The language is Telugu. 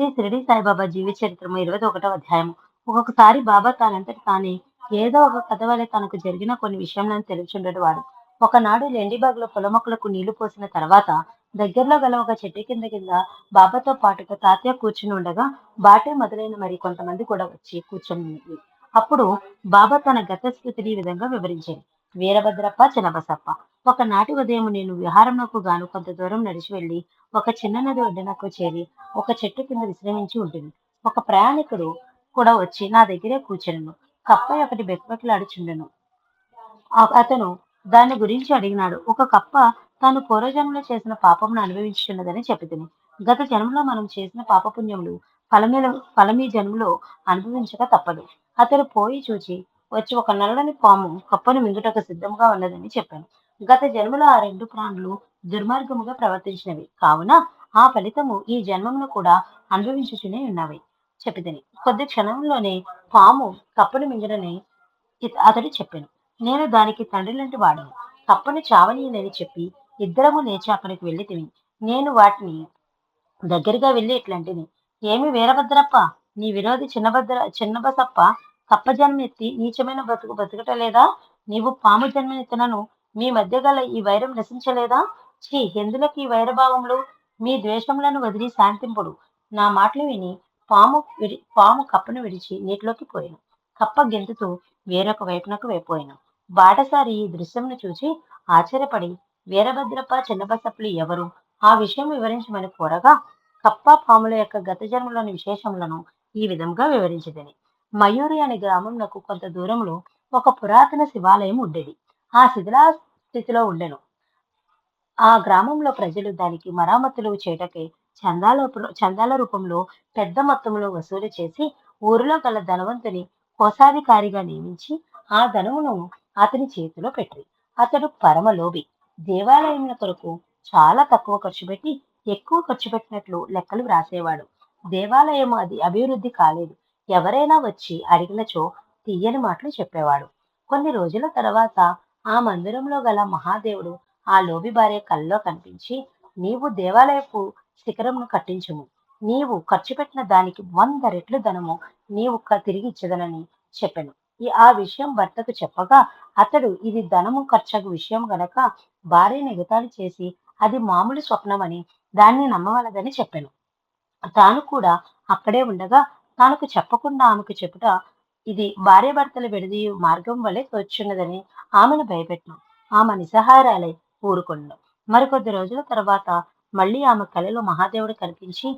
శ్రీ షిరిడి సాయిబాబా జీవిత చరిత్రము ఇరవై ఒకటో అధ్యాయము. ఒక్కొక్కసారి బాబా తానంతటి తానే ఏదో ఒక కథ వలె తనకు జరిగిన కొన్ని విషయంలో తెలుసుండడు వాడు. ఒకనాడు లెండిబాగులో పొల మొక్కలకు నీళ్ళు పోసిన తర్వాత దగ్గరలో గల ఒక చెట్టు కింద కింద బాబాతో పాటుగా తాతయ్య కూర్చుని ఉండగా బాటే మొదలైన మరి కొంతమంది కూడా వచ్చి కూర్చొని అప్పుడు బాబా తన గత స్థితిని ఈ విధంగా వివరించారు వీరభద్రప్ప చినబసప్ప ఒకనాటి ఉదయం నేను విహారంలోకి గాను కొంత దూరం నడిచి వెళ్ళి ఒక చిన్న నది ఒడ్డునకు చేరి ఒక చెట్టు కింద విశ్రమించి ఉంటుంది. ఒక ప్రయాణికుడు కూడా వచ్చి నా దగ్గరే కూర్చునను కప్ప ఒకటి బెక్బెక్లాడుచుండెను. అతను దాని గురించి అడిగినాడు. ఒక కప్ప తాను పూర్వజన్మలో చేసిన పాపమును అనుభవించుతున్నదని చెప్పుతుంది గత జన్మలో మనం చేసిన పాపపుణ్యములు ఫలమేల ఫలమీ జన్మలో అనుభవించక తప్పదు. అతను పోయి చూచి వచ్చి ఒక నల్లని పాము కప్పను మింగుటకు సిద్ధంగా ఉన్నదని చెప్పాను. గత జన్మలో ఆ రెండు ప్రాణులు దుర్మార్గముగా ప్రవర్తించినవి. కావున ఆ ఫలితము ఈ జన్మమును కూడా అనుభవించుచునే ఉన్నవి. చెప్పిదని కొద్ది క్షణంలోనే పాము కప్పను మింగడని అతడు చెప్పాను. నేను దానికి తండ్రి లాంటి వాడను. కప్పను చావనీయనని చెప్పి ఇద్దరము లేచి అక్కడికి వెళ్ళి తిని నేను వాటిని దగ్గరగా వెళ్ళి ఇట్లాంటిది ఏమి వీరభద్రప్ప? నీ విరోధి చిన్నభద్ర చిన్నబసప్ప కప్ప జన్మెత్తి నీచమైన బతుకు లేదా? నీవు పాము జన్మనెత్తినను మీ మధ్య గల ఈ వైరం నశించలేదా? ఛీ ఎందులకు ఈ వైరభావములు? మీ ద్వేషములను వదిలి శాంతింపుడు. నా మాటలు విని పాము విడి పాము కప్పను విడిచి నీటిలోకి పోయాను. కప్ప గెంతుతూ వేరొక వైపునకు వైపోయాను బాటసారి ఈ దృశ్యంను చూసి ఆశ్చర్యపడి వీరభద్రప్ప చిన్నబసప్పులు ఎవరు? ఆ విషయం వివరించమని కోరగా కప్ప పాముల యొక్క గత జన్మలోని విశేషములను ఈ విధంగా వివరించదని. మయూరి అనే గ్రామంలో కొంత దూరంలో ఒక పురాతన శివాలయం ఉండేది. ఆ శిథిలా స్థితిలో ఉండెను. ఆ గ్రామంలో ప్రజలు దానికి మరామతులు చేయటకే చందాల చందాల రూపంలో పెద్ద మొత్తంలో వసూలు చేసి ఊరిలో గల ధనవంతుని కోశాధికారిగా నియమించి ఆ ధనమును అతని చేతిలో పెట్టి అతడు పరమలోభి. దేవాలయముల కొరకు చాలా తక్కువ ఖర్చు పెట్టి ఎక్కువ ఖర్చు పెట్టినట్లు లెక్కలు వ్రాసేవాడు. దేవాలయం అది అభివృద్ధి కాలేదు. ఎవరైనా వచ్చి అడిగినచో తీయని మాటలు చెప్పేవాడు. కొన్ని రోజుల తర్వాత ఆ మందిరంలో గల మహాదేవుడు ఆ లోబి భార్య కల్లో కనిపించి నీవు దేవాలయపు శిఖరంను కట్టించుము. నీవు ఖర్చు పెట్టిన దానికి వంద రెట్లు ధనము నీవు తిరిగి ఇచ్చదనని చెప్పాను. ఈ ఆ విషయం భర్తకు చెప్పగా అతడు ఇది ధనము ఖర్చకు విషయం గనక భార్యను ఎగతాళి చేసి అది మామూలు స్వప్నమని దాన్ని నమ్మవలదని చెప్పాను. తాను కూడా అక్కడే ఉండగా తనకు చెప్పకుండా ఆమెకు చెప్పుట ఇది భార్య విడదీయు విడది మార్గం వలె తోచున్నదని ఆమెను భయపెట్టు. ఆమె నిస్సహారాలై ఊరుకొండు. మరికొద్ది రోజుల తర్వాత మళ్ళీ ఆమె కలలో మహాదేవుడు కనిపించి